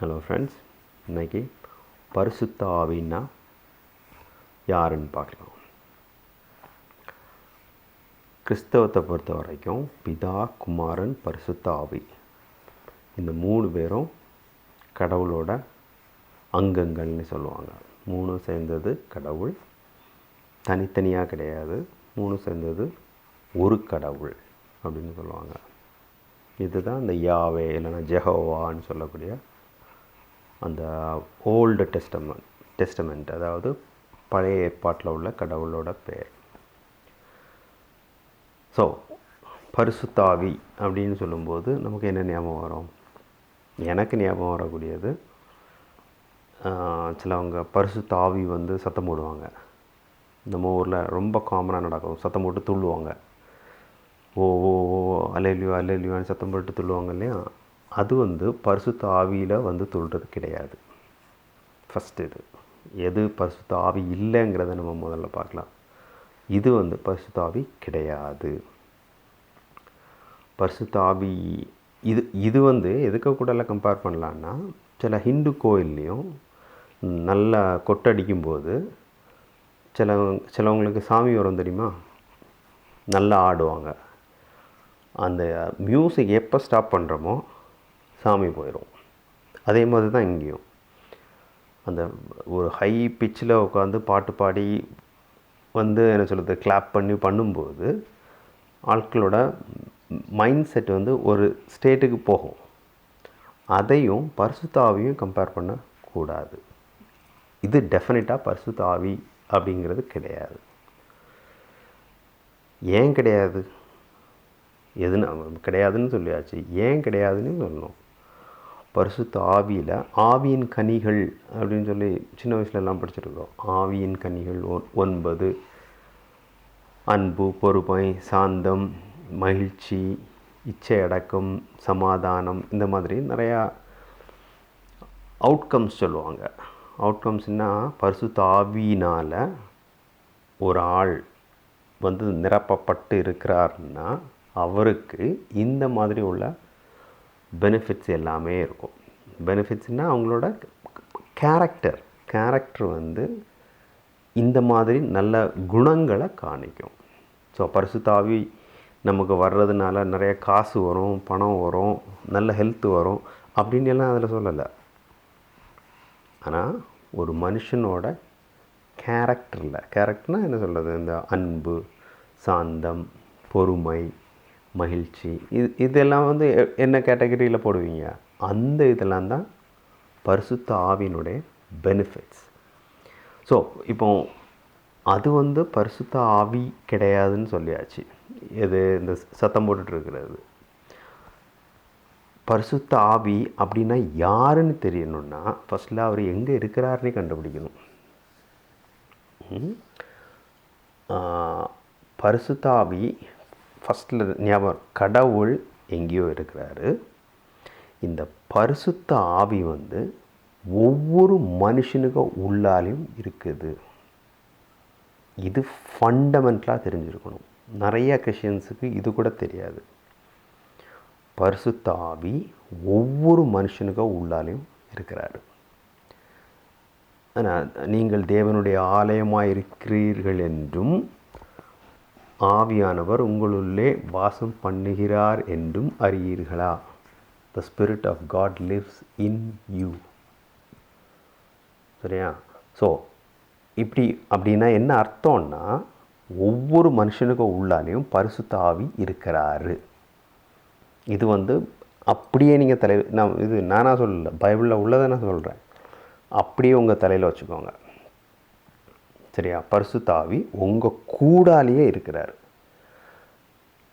Hello friends இன்னைக்கு பரிசுத்த ஆவின்னா யாருன்னு பார்க்கலாம். கிறிஸ்தவத்தை பொறுத்த வரைக்கும் பிதா குமாரன் பரிசுத்த ஆவி. இந்த மூணு பேரும் கடவுளோட அங்கங்கள்னு சொல்லுவாங்க. மூணு சேர்ந்தது கடவுள். தனித்தனியாக கிடையாது. மூணு சேர்ந்தது ஒரு கடவுள் அப்படின்னு சொல்லுவாங்க. இதுதான் இந்த யாவே இல்லைன்னா ஜெஹோவான்னு சொல்லக்கூடிய அந்த ஓல்டு டெஸ்டமெண்ட் டெஸ்டமெண்ட் அதாவது பழைய ஏற்பாட்டில் உள்ள கடவுளோட பேர். ஸோ பரிசுத்தாவி அப்படின்னு சொல்லும்போது நமக்கு என்ன ஞாபகம் வரும்? எனக்கு ஞாபகம் வரக்கூடியது சிலவங்க பரிசுத்தாவி வந்து சத்தம் போடுவாங்க. நம்ம ஊரில் ரொம்ப காமனாக நடக்கும். சத்தம் போட்டு துள்ளுவாங்க. ஓ ஓ ஓ அலையிலையோ அலையிலையோன்னு சத்தம் போட்டு துள்ளுவாங்க இல்லையா? அது வந்து பரிசுத்த ஆவியில் வந்து தொழுறது கிடையாது. ஃபஸ்ட்டு இது. எது பரிசுத்த ஆவி இல்லைங்கிறத நம்ம முதல்ல பார்க்கலாம். இது வந்து பரிசுத்த ஆவி கிடையாது. பரிசுத்த ஆவி இது இது வந்து எதுக்கு கூட கம்பேர் பண்ணலான்னா சில ஹிந்து கோயில்லையும் நல்லா கொட்டடிக்கும்போது சில சிலவங்களுக்கு சாமி வரும் தெரியுமா? நல்லா ஆடுவாங்க. அந்த மியூசிக் எப்போ ஸ்டாப் பண்ணுறோமோ சாமி போயிடும் அதே மாதிரி தான் இங்கேயும். அந்த ஒரு ஹை பிச்சில் உட்காந்து பாட்டு பாடி வந்து என்ன சொல்கிறது கிளாப் பண்ணி பண்ணும்போது ஆட்களோட மைண்ட் செட் வந்து ஒரு ஸ்டேட்டுக்கு போகும். அதையும் பரிசுத்தாவியும் கம்பேர் பண்ணக்கூடாது. இது டெஃபினட்டாக பரிசுத்தாவி அப்படிங்கிறது கிடையாது. ஏன் கிடையாது? எதுனா கிடையாதுன்னு சொல்லியாச்சு. ஏன் கிடையாதுன்னு சொல்லணும். பரிசுத்த ஆவியில் ஆவியின் கனிகள் அப்படின்னு சொல்லி சின்ன வயசுலலாம் படிச்சிருக்கோம். ஆவியின் கனிகள் ஒன் ஒன்பது. அன்பு பொறுமை சாந்தம் மகிழ்ச்சி இச்சை அடக்கம் சமாதானம் இந்த மாதிரி நிறையா அவுட்கம்ஸ் சொல்லுவாங்க. அவுட்கம்ஸ்னால் பரிசுத்த ஆவியினால் ஒரு ஆள் வந்து நிரப்பப்பட்டு இருக்கிறாருன்னா அவருக்கு இந்த மாதிரி உள்ள பெனிஃபிட்ஸ் எல்லாமே இருக்கும். பெனிஃபிட்ஸ்னால் அவங்களோட கேரக்டர் கேரக்டர் வந்து இந்த மாதிரி நல்ல குணங்களை காணிக்கும். ஸோ பரிசுத்தாவி நமக்கு வர்றதுனால நிறைய காசு வரும் பணம் வரும் நல்ல ஹெல்த் வரும் அப்படின்னு எல்லாம் அதில் சொல்லலை. ஆனால் ஒரு மனுஷனோட கேரக்டரில் கேரக்டர்னால் என்ன சொல்கிறது இந்த அன்பு சாந்தம் பொறுமை மகிழ்ச்சி. இது இதெல்லாம் வந்து எ- என்ன கேட்டகரியில் போடுவீங்க? அந்த இதெல்லாம் தான் பரிசுத்த ஆவியினுடைய பெனிஃபிட்ஸ் ஸோ இப்போ அது வந்து பரிசுத்த ஆவி கிடையாதுன்னு சொல்லியாச்சு. இது இந்த சத்தம் போட்டுட்ருக்கிறது. பரிசுத்த ஆவி அப்படின்னா யாருன்னு தெரியணும்னா ஃபஸ்ட்டில் அவர் எங்கே இருக்கிறாருன்னே கண்டுபிடிக்கணும். பரிசுத்த ஆவி ஃபஸ்ட்டில் ஞாபகம் கடவுள் எங்கேயோ இருக்கிறாரு. இந்த பரிசுத்த ஆவி வந்து ஒவ்வொரு மனுஷனுக்கு உள்ளாலையும் இருக்குது. இது ஃபண்டமெண்டலாக தெரிஞ்சிருக்கணும். நிறைய கிறிஸ்டியன்ஸுக்கு இது கூட தெரியாது. பரிசுத்த ஆவி ஒவ்வொரு மனுஷனுக்கும் உள்ளாலையும் இருக்கிறாரு. ஆனால் நீங்கள் தேவனுடைய ஆலயமாக இருக்கிறீர்கள் என்றும் ஆவியானவர் உங்களுள்ளே வாசம் பண்ணுகிறார் என்றும் அறியீர்களா? The spirit of God lives in you சரியா? ஸோ இப்படி அப்படின்னா என்ன அர்த்தம்னா ஒவ்வொரு மனுஷனுக்கும் உள்ளாலேயும் பரிசுத்த ஆவி இருக்கிறாரு. இது வந்து அப்படியே நீங்கள் தலை நான் இது நானாக சொல்லலை பைபிளில் உள்ளதை நான் சொல்கிறேன் அப்படியே உங்கள் தலையில் வச்சுக்கோங்க. சரியா? பரிசுத்தாவி உங்கள் கூடாலேயே இருக்கிறார்.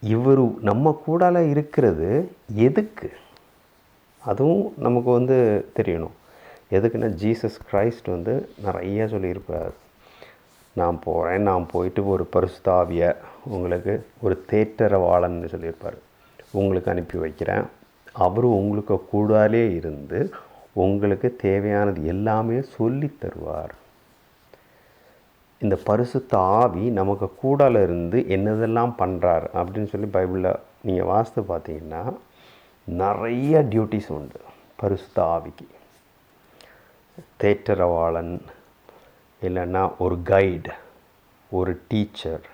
இவர் நம்ம கூடால இருக்கிறது எதுக்கு? அதுவும் நமக்கு வந்து தெரியணும். எதுக்குன்னா ஜீசஸ் கிரைஸ்ட் வந்து நிறையா சொல்லியிருப்பார். நான் போகிறேன் நான் போயிட்டு ஒரு பரிசுத்தாவிய உங்களுக்கு ஒரு தேற்றரவாளன்னு சொல்லியிருப்பார். உங்களுக்கு அனுப்பி வைக்கிறேன். அவர் உங்களுக்கு கூடாலே இருந்து உங்களுக்கு தேவையானது எல்லாமே சொல்லி தருவார். இந்த பரிசுத்த ஆவி நமக்கு கூடால இருந்து என்னதெல்லாம் பண்ணுறார் அப்படின்னு சொல்லி பைபிளில் நீங்கள் வாசித்து பார்த்தீங்கன்னா நிறைய டியூட்டிஸ் உண்டு பரிசுத்த ஆவிக்கு. தேட்டரவாளன் இல்லைன்னா ஒரு கைடு ஒரு டீச்சர்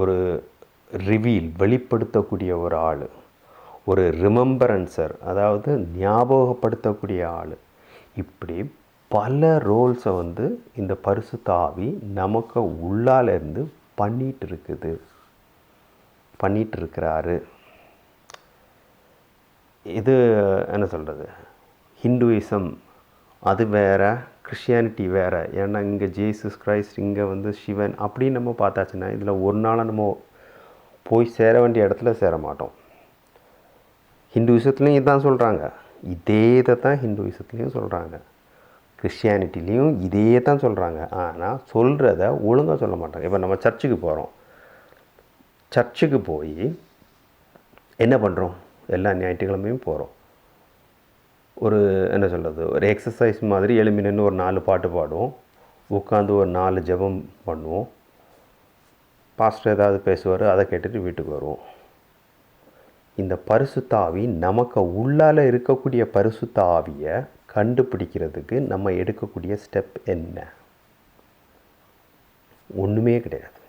ஒரு ரிவீல் வெளிப்படுத்தக்கூடிய ஒரு ஆள் ஒரு ரிமம்பரன்சர் அதாவது ஞாபகப்படுத்தக்கூடிய ஆள். இப்படி பல ரோல்ஸை வந்து இந்த பரிசு தாவி நமக்கு உள்ளால இருந்து இருக்குது பண்ணிகிட்டு இருக்கிறாரு இது என்ன சொல்கிறது ஹிந்துவிசம் அது வேறு கிறிஸ்டியானிட்டி வேறு. ஏன்னா இங்கே ஜேசஸ் கிரைஸ்ட் இங்கே வந்து சிவன் அப்படின்னு நம்ம பார்த்தாச்சுன்னா இதில் ஒரு நாளாக நம்ம போய் சேர வேண்டிய இடத்துல சேர மாட்டோம். ஹிந்துவிசத்துலேயும் இதுதான் சொல்கிறாங்க இதே இதை தான் ஹிந்துவிசத்துலேயும் சொல்கிறாங்க கிறிஸ்டியானிட்டிலையும் இதே தான் சொல்கிறாங்க ஆனால் சொல்கிறத ஒழுங்காக சொல்ல மாட்டாங்க. இப்போ நம்ம சர்ச்சுக்கு போகிறோம் சர்ச்சுக்கு போய் என்ன பண்ணுறோம் எல்லா ஞாயிற்றுக்கிழமையும் போகிறோம் ஒரு என்ன சொல்கிறது ஒரு எக்ஸசைஸ் மாதிரி எலுமினு ஒரு நாலு பாட்டு பாடுவோம். உட்காந்து ஒரு நாலு ஜெபம் பண்ணுவோம். பாஸ்டர் ஏதாவது பேசுவார் அதை கேட்டுட்டு வீட்டுக்கு வருவோம். இந்த பரிசுத்த ஆவி நமக்கு உள்ளால இருக்கக்கூடிய பரிசுத்த ஆவியை கண்டுபிடிக்கிறதுக்கு நம்ம எடுக்கக்கூடிய ஸ்டெப் என்ன? ஒன்றுமே கிடையாது.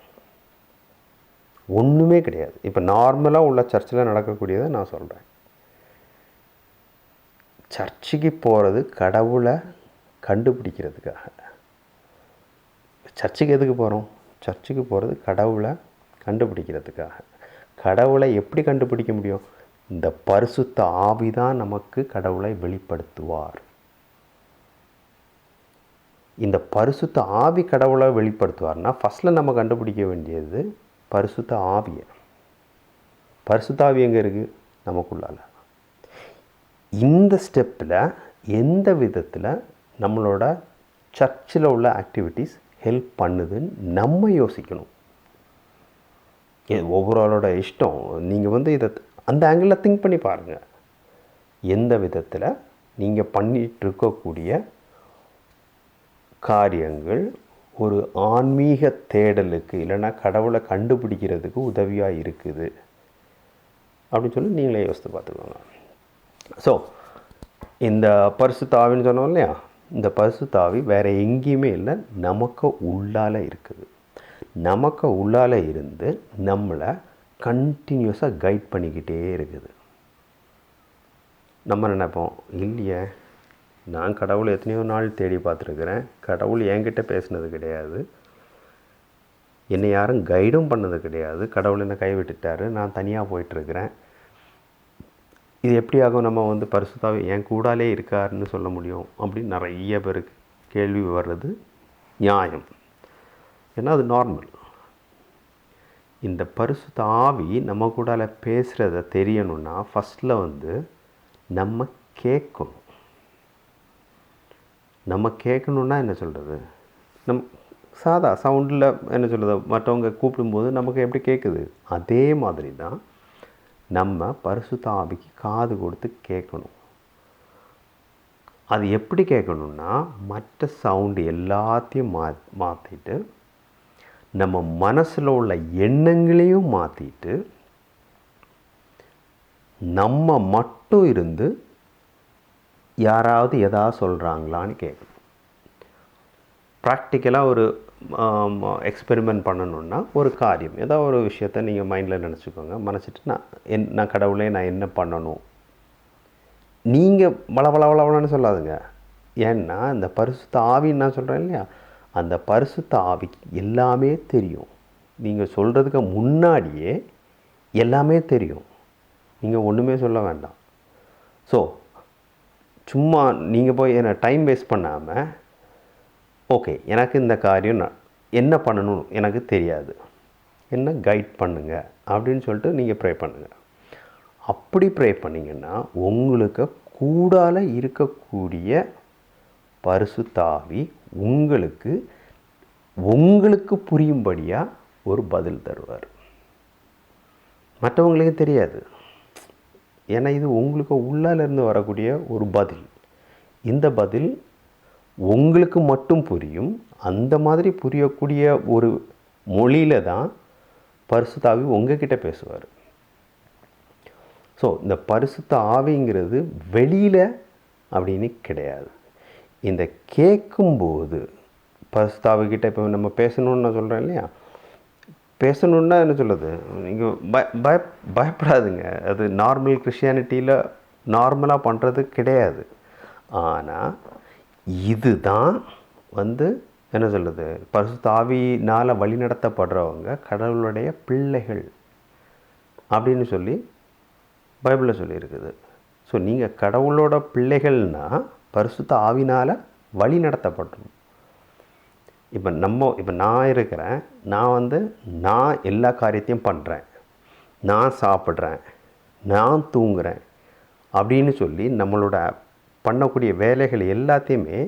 ஒன்றுமே கிடையாது. இப்போ நார்மலாக உள்ள சர்ச்சில் நடக்கக்கூடியதை நான் சொல்கிறேன் சர்ச்சுக்கு போகிறது கடவுளை கண்டுபிடிக்கிறதுக்காக. சர்ச்சுக்கு எதுக்கு போகிறோம் சர்ச்சுக்கு போகிறது கடவுளை கண்டுபிடிக்கிறதுக்காக. கடவுளை எப்படி கண்டுபிடிக்க முடியும்? இந்த பரிசுத்த ஆவி தான் நமக்கு கடவுளை வெளிப்படுத்துவார். இந்த பரிசுத்த ஆவி கடவுளை வெளிப்படுத்துவார்னா ஃபஸ்ட்டில் நம்ம கண்டுபிடிக்க வேண்டியது பரிசுத்த ஆவியை. பரிசுத்த ஆவி எங்கே இருக்குது நமக்குள்ளால். இந்த ஸ்டெப்பில் எந்த விதத்தில் நம்மளோட சர்ச்சில் உள்ள ஆக்டிவிட்டீஸ் ஹெல்ப் பண்ணுதுன்னு நம்ம யோசிக்கணும். ஒவ்வொரு ஆளோட இஷ்டம். நீங்கள் வந்து இதை அந்த ஆங்கிளில் திங்க் பண்ணி பாருங்கள் எந்த விதத்தில் நீங்கள் பண்ணிகிட்டு இருக்கக்கூடிய காரியங்கள் ஒரு ஆன்மீக தேடலுக்கு இல்லைன்னா கடவுளை கண்டுபிடிக்கிறதுக்கு உதவியாக இருக்குது. அப்படின்னு சொல்லி நீங்களே யோசித்து பார்த்துக்கோங்க. ஸோ இந்த பரிசு தாவின்னு சொன்னோம் இல்லையா? இந்த பரிசு தாவி வேறு எங்கேயுமே இல்லை நமக்கு உள்ளால் இருக்குது. நமக்கு உள்ளால் இருந்து நம்மளை கண்டினியூஸாக கைட் பண்ணிக்கிட்டே இருக்குது. நம்ம நினைப்போம்? இல்லையே. நான் கடவுள் எத்தனையோ நாள் தேடி பார்த்துருக்குறேன். கடவுள் என்கிட்ட பேசினது கிடையாது. என்னை யாரும் கைடும் பண்ணது கிடையாது. கடவுள் என்னை கைவிட்டுட்டாரு. நான் தனியாக போயிட்டுருக்கிறேன். இது எப்படியாகும் நம்ம வந்து பரிசுத்தாவே என் கூடாலே இருக்காருன்னு சொல்ல முடியும் அப்படின்னு நிறைய பேருக்கு கேள்வி வர்றது நியாயம். ஏன்னா அது நார்மல் இந்த பரிசுத்த ஆவி நம்ம கூடால பேசுகிறத தெரியணும்னா ஃபஸ்ட்டில் வந்து நம்ம கேட்கணும். நம்ம கேட்கணுன்னா என்ன சொல்கிறது நம் சாதா சவுண்டில் என்ன சொல்கிறது மற்றவங்க கூப்பிடும்போது நமக்கு எப்படி கேட்குது அதே மாதிரி தான் நம்ம பரிசுத்தாவிக்கு காது கொடுத்து கேட்கணும். அது எப்படி கேட்கணுன்னா மற்ற சவுண்டு எல்லாத்தையும் மா மாற்றிட்டு நம்ம மனசில் உள்ள எண்ணங்களையும் மாற்றிட்டு நம்ம மட்டும் இருந்து யாராவது எதாவது சொல்கிறாங்களான்னு கேட்கணும் ப்ராக்டிக்கலாக ஒரு எக்ஸ்பெரிமெண்ட் பண்ணணுன்னா ஒரு காரியம். ஏதோ ஒரு விஷயத்த நீங்கள் மைண்டில் நினச்சிக்கோங்க. மனசிட்டு நான் என் நான் கடவுளே நான் என்ன பண்ணணும்? நீங்கள் வள வள வளவளன்னு சொல்லாதுங்க. ஏன்னா இந்த பரிசுத்த ஆவின்னு நான் சொல்கிறேன் இல்லையா? அந்த பரிசுத்த ஆவிக்கு எல்லாமே தெரியும். நீங்கள் சொல்கிறதுக்கு முன்னாடியே எல்லாமே தெரியும். நீங்கள் ஒன்றுமே சொல்ல வேண்டாம். ஸோ சும்மா நீங்கள் போய் என்ன டைம் வேஸ்ட் பண்ணாமல் ஓகே எனக்கு இந்த காரியம் நான் என்ன பண்ணணும் எனக்கு தெரியாது. என்ன கைட் பண்ணுங்கள் அப்படின்னு சொல்லிட்டு நீங்கள் ப்ரே பண்ணுங்கள் அப்படி ப்ரே பண்ணிங்கன்னா உங்களுக்கு கூடால இருக்கக்கூடிய பரிசு தாவி உங்களுக்கு உங்களுக்கு புரியும்படியாக ஒரு பதில் தருவார். மற்றவங்களுக்கு தெரியாது. ஏன்னா இது உங்களுக்கு உள்ளாலேருந்து வரக்கூடிய ஒரு பதில். இந்த பதில் உங்களுக்கு மட்டும் புரியும். அந்த மாதிரி புரியக்கூடிய ஒரு மொழியில் தான் பரிசுத்தாவி உங்ககிட்ட பேசுவார். ஸோ இந்த பரிசுத்த ஆவிங்கிறது வெளியில் அப்படின்னு கிடையாது. இந்த கேட்கும்போது பரிசுத்தாவிக்கிட்ட இப்போ நம்ம பேசணும்னு நான் சொல்கிறேன் இல்லையா? பேசணுன்னா என்ன சொல்லுது நீங்கள் பய பய பயப்படாதுங்க. அது நார்மல் கிறிஸ்டியானிட்டியில் நார்மலாக பண்ணுறது கிடையாது. ஆனால் இதுதான் வந்து என்ன சொல்லுது பரிசுத்த ஆவினால் வழிநடத்தப்படுறவங்க கடவுளுடைய பிள்ளைகள் அப்படின்னு சொல்லி பைபிளில் சொல்லியிருக்குது. ஸோ நீங்கள் கடவுளோட பிள்ளைகள்னால் பரிசுத்த ஆவினால் வழி நடத்தப்படணும் இப்போ நம்ம இப்போ நான் இருக்கிறேன். நான் வந்து நான் எல்லா காரியத்தையும் பண்ணுறேன் நான் சாப்பிட்றேன். நான் தூங்குறேன். அப்படின்னு சொல்லி நம்மளோட பண்ணக்கூடிய வேலைகள் எல்லாத்தையுமே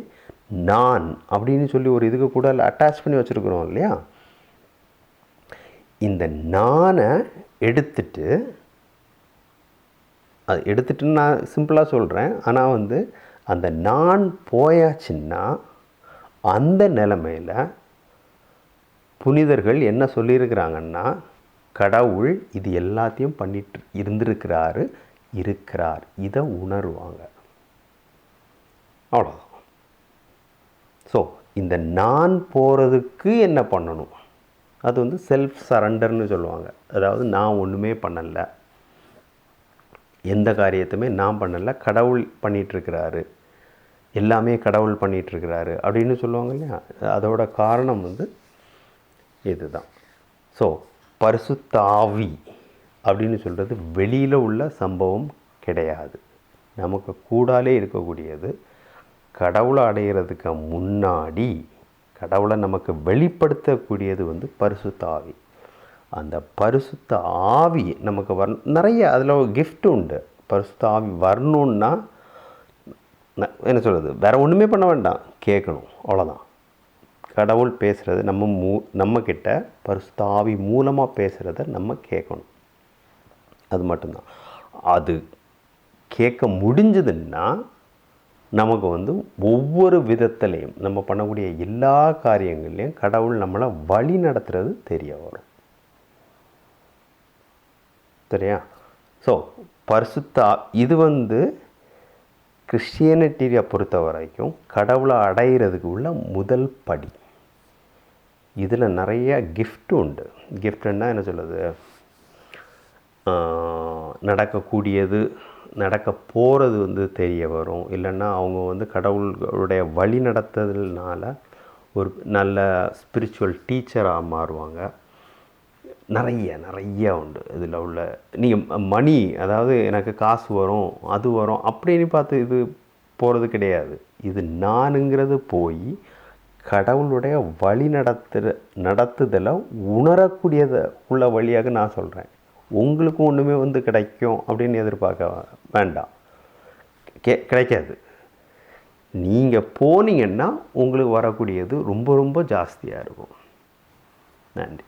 நான் அப்படின்னு சொல்லி ஒரு இதுக்கு கூட அட்டாச் பண்ணி வச்சுருக்குறோம் இல்லையா? இந்த நானை எடுத்துட்டு அது எடுத்துட்டு நான் சிம்பிளாக சொல்கிறேன் ஆனால் வந்து அந்த நான் போயாச்சுன்னா அந்த நிலமையில் புனிதர்கள் என்ன சொல்லியிருக்கிறாங்கன்னா கடவுள் இது எல்லாத்தையும் பண்ணிட்டு இருந்திருக்கிறாரு இருக்கிறார். இதை உணர்வாங்க. அவ்வளோதான் ஸோ இந்த நான் போகிறதுக்கு என்ன பண்ணணும்? அது வந்து செல்ஃப் சரண்டர்னு சொல்லுவாங்க. அதாவது நான் ஒன்றுமே பண்ணலை. எந்த காரியத்துமே நான் பண்ணலை. கடவுள் பண்ணிகிட்ருக்கிறாரு எல்லாமே கடவுள் பண்ணிகிட்ருக்கிறாரு அப்படின்னு சொல்லுவாங்க இல்லையா? அதோட காரணம் வந்து இதுதான். ஸோ பரிசுத்த ஆவி அப்படின்னு சொல்கிறது வெளியில் உள்ள சம்பவம் கிடையாது. நமக்கு கூடாலே இருக்கக்கூடியது. கடவுளை அடையிறதுக்கு முன்னாடி கடவுளை நமக்கு வெளிப்படுத்தக்கூடியது வந்து பரிசுத்த ஆவி அந்த பரிசுத்த ஆவி நமக்கு வர நிறைய அதில் ஒரு கிஃப்ட் உண்டு. பரிசுத்த ஆவி வரணுன்னா என்ன சொல்கிறது வேறு ஒன்றுமே பண்ண வேண்டாம். கேட்கணும். அவ்வளோதான் கடவுள் பேசுகிறது நம்ம மூ நம்மக்கிட்ட பரிசுத்தாவி மூலமாக பேசுகிறத நம்ம கேட்கணும். அது மட்டும்தான். அது கேட்க முடிஞ்சதுன்னா நமக்கு வந்து ஒவ்வொரு விதத்துலேயும் நம்ம பண்ணக்கூடிய எல்லா காரியங்கள்லேயும் கடவுள் நம்மளை வழி நடத்துறது தெரிய வரும். சரியா? ஸோ பரிசுத்தா இது வந்து கிறிஸ்டியனிட்டியை பொறுத்த வரைக்கும் கடவுளை அடையிறதுக்கு உள்ள முதல் படி. இதில் நிறைய கிஃப்ட் உண்டு. கிஃப்ட்னா என்ன சொல்லுது நடக்கக்கூடியது நடக்க போகிறது வந்து தெரிய வரும். இல்லைன்னா அவங்க வந்து கடவுளுடைய வழி நடத்துறதுனால ஒரு நல்ல ஸ்பிரிச்சுவல் டீச்சராக மாறுவாங்க. நிறைய நிறைய உண்டு இதில் உள்ள. நீங்கள் மணி அதாவது எனக்கு காசு வரும் அது வரும் அப்படின்னு பார்த்து இது போகிறது கிடையாது. இது நானுங்கிறது போய் கடவுளுடைய வழி நடத்துகிற நடத்துதலை உணரக்கூடியதை உள்ள வழியாக நான் சொல்கிறேன் உங்களுக்கும் ஒன்றுமே வந்து கிடைக்கும் அப்படின்னு எதிர்பார்க்க வேண்டாம். கே கிடைக்காது. நீங்கள் போனீங்கன்னா உங்களுக்கு வரக்கூடியது ரொம்ப ரொம்ப ஜாஸ்தியாக இருக்கும். நன்றி.